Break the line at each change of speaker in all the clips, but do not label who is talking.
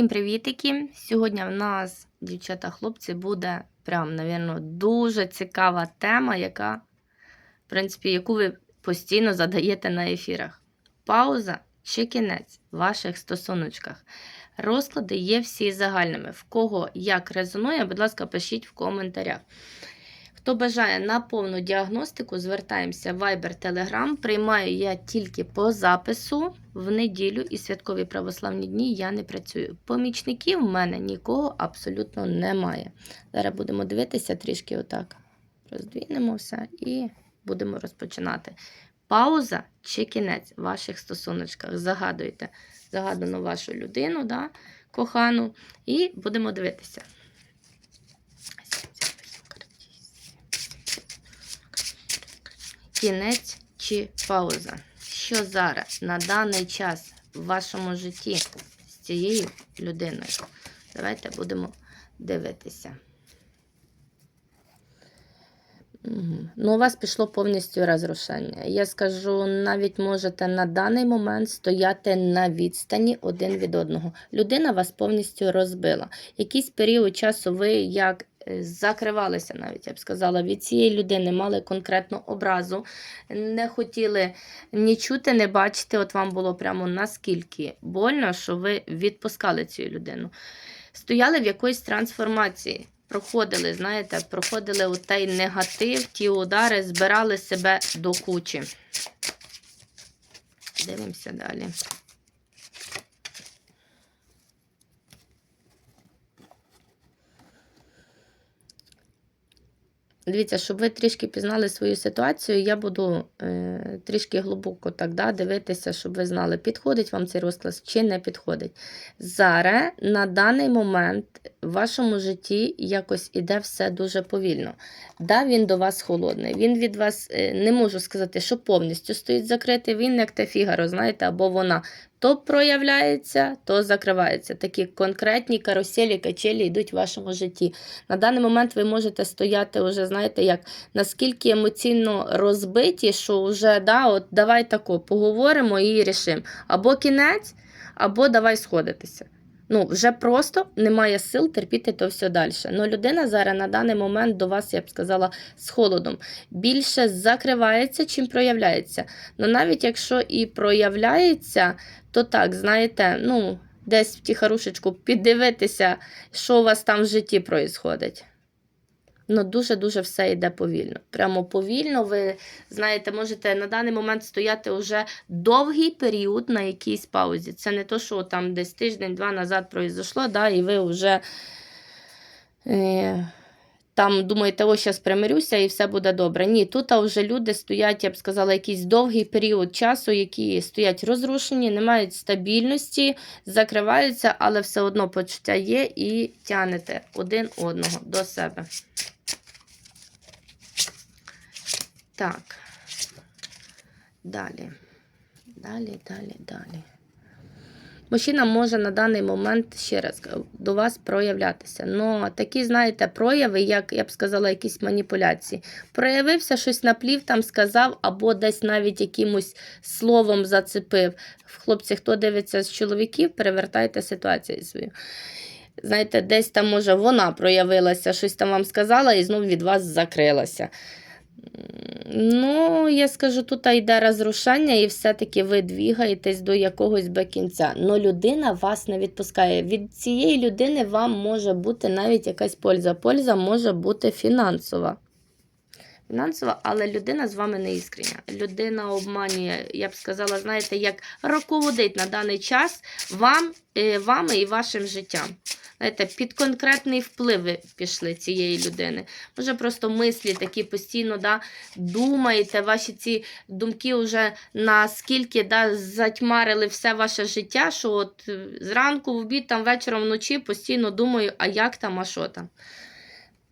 Всім привітики! Сьогодні в нас, дівчата-хлопці, буде прям, напевно, дуже цікава тема, яка, в принципі, яку ви постійно задаєте на ефірах. Пауза чи кінець в ваших стосуночках. Розклади є всі загальними. В кого як резонує, будь ласка, пишіть в коментарях. Хто бажає на повну діагностику, звертаємося в Viber Telegram. Приймаю я тільки по запису в неділю і святкові православні дні я не працюю. Помічників в мене нікого абсолютно немає. Зараз будемо дивитися трішки отак. Роздвінемо все і будемо розпочинати. Пауза чи кінець в ваших стосуночках. Загадуйте загадану вашу людину, да, кохану, і будемо дивитися. Кінець чи пауза. Що зараз на даний час в вашому житті з цією людиною? Давайте будемо дивитися. Ну, у вас пішло повністю розрушення. Я скажу, навіть можете на даний момент стояти на відстані один від одного. Людина вас повністю розбила. Якийсь період часу ви як е, закривалися навіть, я б сказала, від цієї людини, мали конкретну образу, не хотіли ні чути, не бачити. От вам було прямо наскільки больно, що ви відпускали цю людину. Стояли в якоїсь трансформації проходили, знаєте, проходили у той негатив, ті удари, збирали себе до кучі. Дивимося далі. Дивіться, щоб ви трішки пізнали свою ситуацію, я буду е, трішки глибоко так да, дивитися, щоб ви знали, підходить вам цей розклад чи не підходить. Зараз на даний момент в вашому житті якось іде все дуже повільно. Да, він до вас холодний. Він від вас е, не можу сказати, що повністю стоїть закритий. Він як те фігаро, знаєте, або вона то проявляється, то закривається. Такі конкретні каруселі, качелі йдуть в вашому житті. На даний момент ви можете стояти вже, знаєте, як наскільки емоційно розбиті, що вже да, от давай тако поговоримо і рішимо. Або кінець, або давай сходитися. Ну, вже просто немає сил терпіти то все далі. Ну, людина зараз на даний момент до вас, я б сказала, з холодом. Більше закривається, чим проявляється. Ну, навіть якщо і проявляється, то так, знаєте, ну, десь в тихорушечку піддивитися, що у вас там в житті відбувається. Ну, дуже-дуже все йде повільно. Прямо повільно. Ви знаєте, можете на даний момент стояти вже довгий період на якійсь паузі. Це не то, що там десь тиждень-два назад пройшло, да, і ви вже е, там думаєте, ось зараз примирюся і все буде добре. Ні, тут вже люди стоять, я б сказала, якийсь довгий період часу, які стоять розрушені, не мають стабільності, закриваються, але все одно почуття є і тянете один одного до себе. Так. Далі. Далі, далі, далі. Мужчина може на даний момент ще раз до вас проявлятися. Ну, такі, знаєте, прояви, як я б сказала, якісь маніпуляції. Проявився, щось наплів, там сказав, або десь навіть якимось словом зацепив. Хлопці, хто дивиться з чоловіків, перевертайте ситуацію свою. Знаєте, десь там, може, вона проявилася, щось там вам сказала і знов від вас закрилася. Ну, я скажу, тут йде розрушання, і все-таки ви двігаєтесь до якогось би кінця. Но людина вас не відпускає. Від цієї людини вам може бути навіть якась польза. Польза може бути фінансова. Фінансова, але людина з вами не іскрення. Людина обманює, я б сказала, знаєте, як руководить на даний час вам, е, вами і вашим життям. Знаєте, під конкретний вплив пішли цієї людини. Може, просто мислі такі постійно да, думаєте, ваші ці думки вже наскільки да, затьмарили все ваше життя, що от е, зранку, в обід, там вечором вночі постійно думаю, а як там, а що там.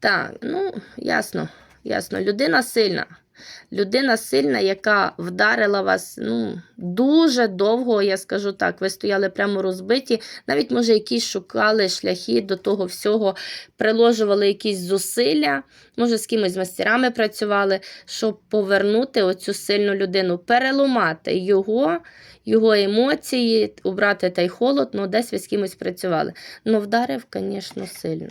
Так, ну, ясно, ясно. Людина сильна. Людина сильна, яка вдарила вас ну, дуже довго, я скажу так, ви стояли прямо розбиті, навіть, може, якісь шукали шляхи до того всього, приложували якісь зусилля, може, з кимось мастерами працювали, щоб повернути оцю сильну людину, переламати його, його емоції, убрати той холод, ну десь ви з кимось працювали. Ну, вдарив, звісно, сильно.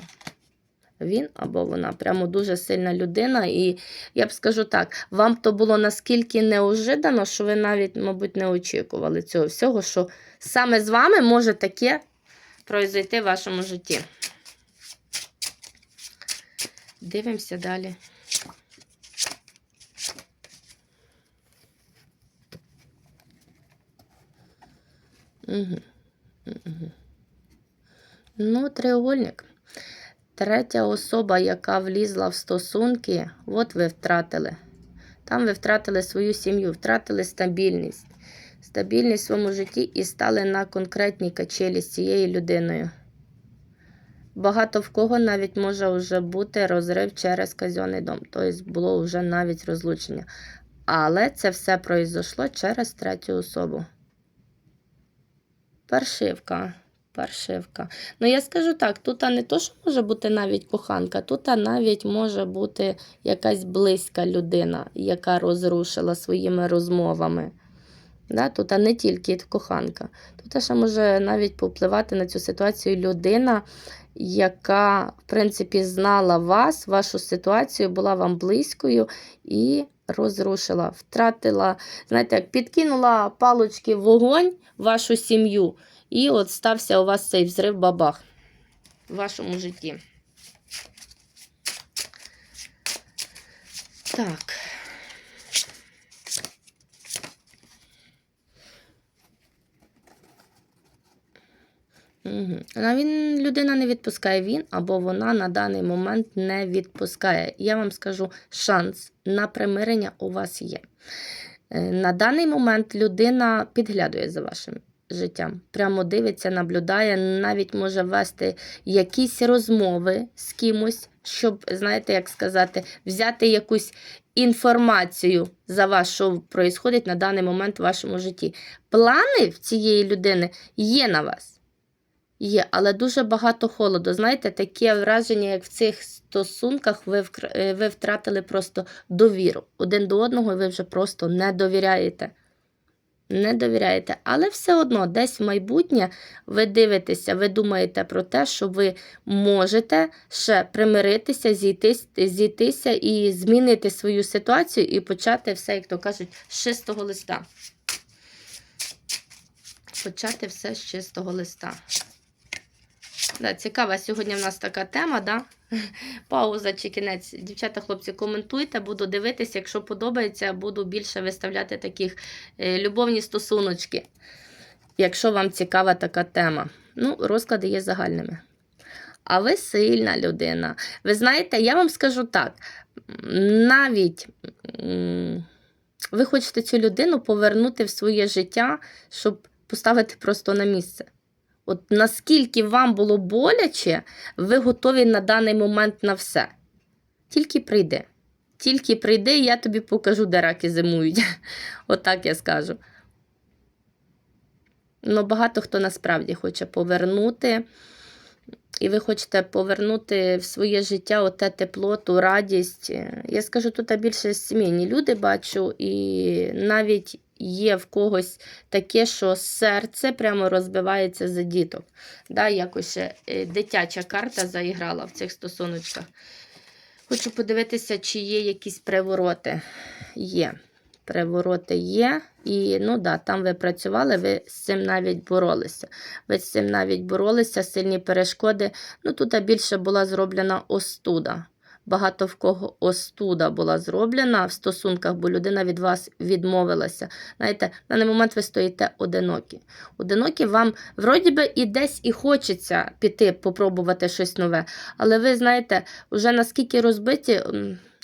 Він або вона прямо дуже сильна людина. І я б скажу так, вам то було наскільки неожиданно, що ви навіть, мабуть, не очікували цього всього, що саме з вами може таке произойти в вашому житті. Дивимося далі. Угу. Угу. Ну, треугольник. Третя особа, яка влізла в стосунки, от ви втратили. Там ви втратили свою сім'ю, втратили стабільність. Стабільність в своєму житті і стали на конкретній качелі з цією людиною. Багато в кого навіть може вже бути розрив через казенний дом. Тобто було вже навіть розлучення. Але це все произошло через третю особу. Паршивка. Паршивка. Ну, я скажу так, тут не то, що може бути навіть коханка, тут навіть може бути якась близька людина, яка розрушила своїми розмовами. Да? Тут не тільки коханка. Тут ще може навіть повпливати на цю ситуацію людина, яка, в принципі, знала вас, вашу ситуацію, була вам близькою і розрушила, втратила, знаєте, як підкинула палочки в вогонь вашу сім'ю. І от стався у вас цей взрив бабах в вашому житті. Так. Угу. Він людина не відпускає він або вона на даний момент не відпускає. Я вам скажу, шанс на примирення у вас є. Е, На даний момент людина підглядує за вашим життям. Прямо дивиться, наблюдає, навіть може вести якісь розмови з кимось, щоб, знаєте, як сказати, взяти якусь інформацію за вас, що відбувається на даний момент в вашому житті. Плани в цієї людини є на вас. Є, але дуже багато холоду. Знаєте, таке враження, як в цих стосунках ви, е, ви втратили просто довіру один до одного, і ви вже просто не довіряєте. Не довіряєте, але все одно десь в майбутнє ви дивитеся, ви думаєте про те, що ви можете ще примиритися, зійтись, зійтися і змінити свою ситуацію і почати все, як то кажуть, з чистого листа. Почати все з чистого листа. Да, цікава сьогодні в нас така тема, да? Пауза чи кінець. Дівчата, хлопці, коментуйте, буду дивитися. Якщо подобається, буду більше виставляти таких е, любовні стосуночки. Якщо вам цікава така тема. Ну, розклади є загальними. А ви сильна людина. Ви знаєте, я вам скажу так: навіть ви хочете цю людину повернути в своє життя, щоб поставити просто на місце. От наскільки вам було боляче, ви готові на даний момент на все. Тільки прийди. Тільки прийди, і я тобі покажу, де раки зимують. Отак я скажу. Ну, багато хто насправді хоче повернути. І ви хочете повернути в своє життя оте тепло, ту радість. Я скажу, тут більше сімейні люди бачу, і навіть є в когось таке, що серце прямо розбивається за діток. Да, якось ще е, дитяча карта заіграла в цих стосуночках. Хочу подивитися, чи є якісь привороти. Є. Привороти є. І ну да, там ви працювали, ви з цим навіть боролися. Ви з цим навіть боролися, сильні перешкоди. Ну тут більше була зроблена остуда. Багато в кого остуда була зроблена в стосунках, бо людина від вас відмовилася. Знаєте, на даний момент ви стоїте одинокі. Одинокі вам, вроді би, і десь і хочеться піти, попробувати щось нове. Але ви знаєте, вже наскільки розбиті,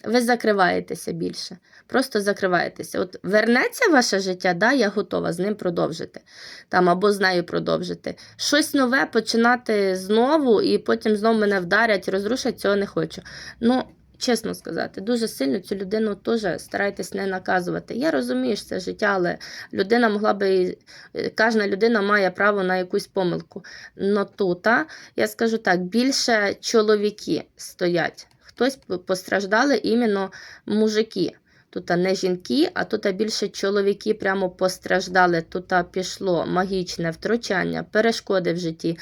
ви закриваєтеся більше. Просто закриваєтеся. От вернеться ваше життя, да, я готова з ним продовжити. Там, або з нею продовжити. Щось нове починати знову, і потім знову мене вдарять, розрушать, цього не хочу. Ну, чесно сказати, дуже сильно цю людину теж старайтесь не наказувати. Я розумію, що це життя, але людина могла би, е, кожна людина має право на якусь помилку. Но тут, а, я скажу так, більше чоловіки стоять. Хтось постраждали іменно мужики. Тут не жінки, а тут більше чоловіки прямо постраждали. Тут пішло магічне втручання, перешкоди в житті.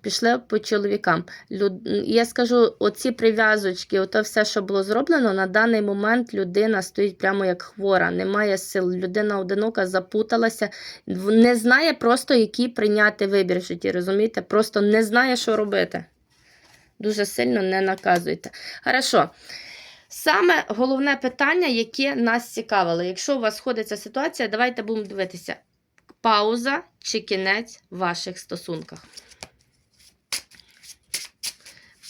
Пішли по чоловікам. Люд... Я скажу, оці прив'язочки, ото все, що було зроблено, на даний момент людина стоїть прямо як хвора, немає сил. Людина одинока запуталася, не знає просто, який прийняти вибір в житті. Розумієте? Просто не знає, що робити. Дуже сильно не наказуйте. Хорошо. Саме головне питання, яке нас цікавило. Якщо у вас сходиться ситуація, давайте будемо дивитися. Пауза чи кінець в ваших стосунках.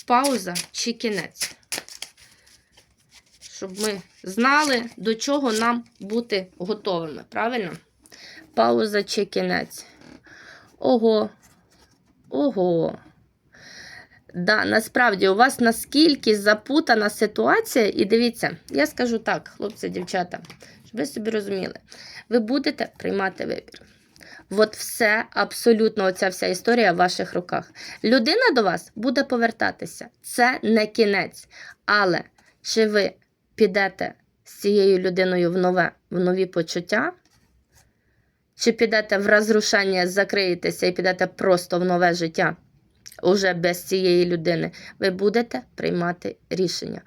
Пауза чи кінець. Щоб ми знали, до чого нам бути готовими. Правильно? Пауза чи кінець. Ого. Ого. Да, насправді у вас наскільки запутана ситуація, і дивіться, я скажу так, хлопці, дівчата, щоб ви собі розуміли, ви будете приймати вибір. От все, абсолютно оця вся історія в ваших руках. Людина до вас буде повертатися. Це не кінець. Але чи ви підете з цією людиною в нове, в нові почуття? Чи підете в розрушення, закриєтеся і підете просто в нове життя? Уже без цієї людини, ви будете приймати рішення.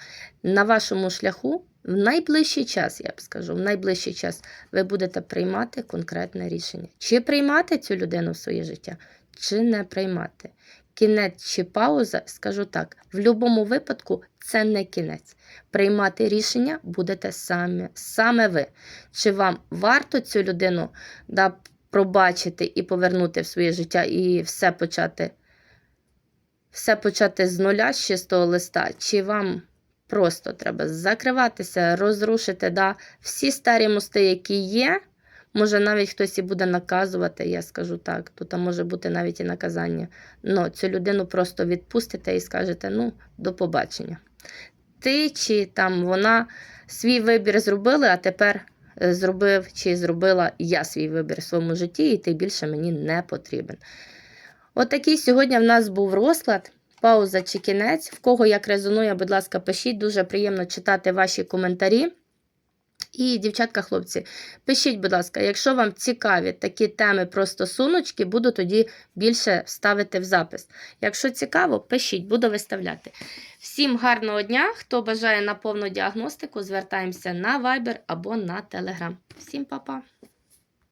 На вашому шляху в найближчий час, я б скажу, в найближчий час ви будете приймати конкретне рішення. Чи приймати цю людину в своє життя, чи не приймати. Кінець чи пауза, скажу так, в будь-якому випадку це не кінець. Приймати рішення будете саме, саме ви. Чи вам варто цю людину да, пробачити і повернути в своє життя і все почати все почати з нуля, з чистого листа, чи вам просто треба закриватися, розрушити да, всі старі мости, які є. Може, навіть хтось і буде наказувати, я скажу так, тут може бути навіть і наказання. Но цю людину просто відпустите і скажете: ну, до побачення. Ти чи там вона свій вибір зробили, а тепер е, зробив чи зробила я свій вибір в своєму житті, і ти більше мені не потрібен. Отакий сьогодні в нас був розклад. Пауза чи кінець. В кого як резонує, будь ласка, пишіть. Дуже приємно читати ваші коментарі. І, дівчатка, хлопці, пишіть, будь ласка, якщо вам цікаві такі теми про стосуночки, буду тоді більше ставити в запис. Якщо цікаво, пишіть, буду виставляти. Всім гарного дня! Хто бажає на повну діагностику, звертаємося на Viber або на Telegram. Всім па-па!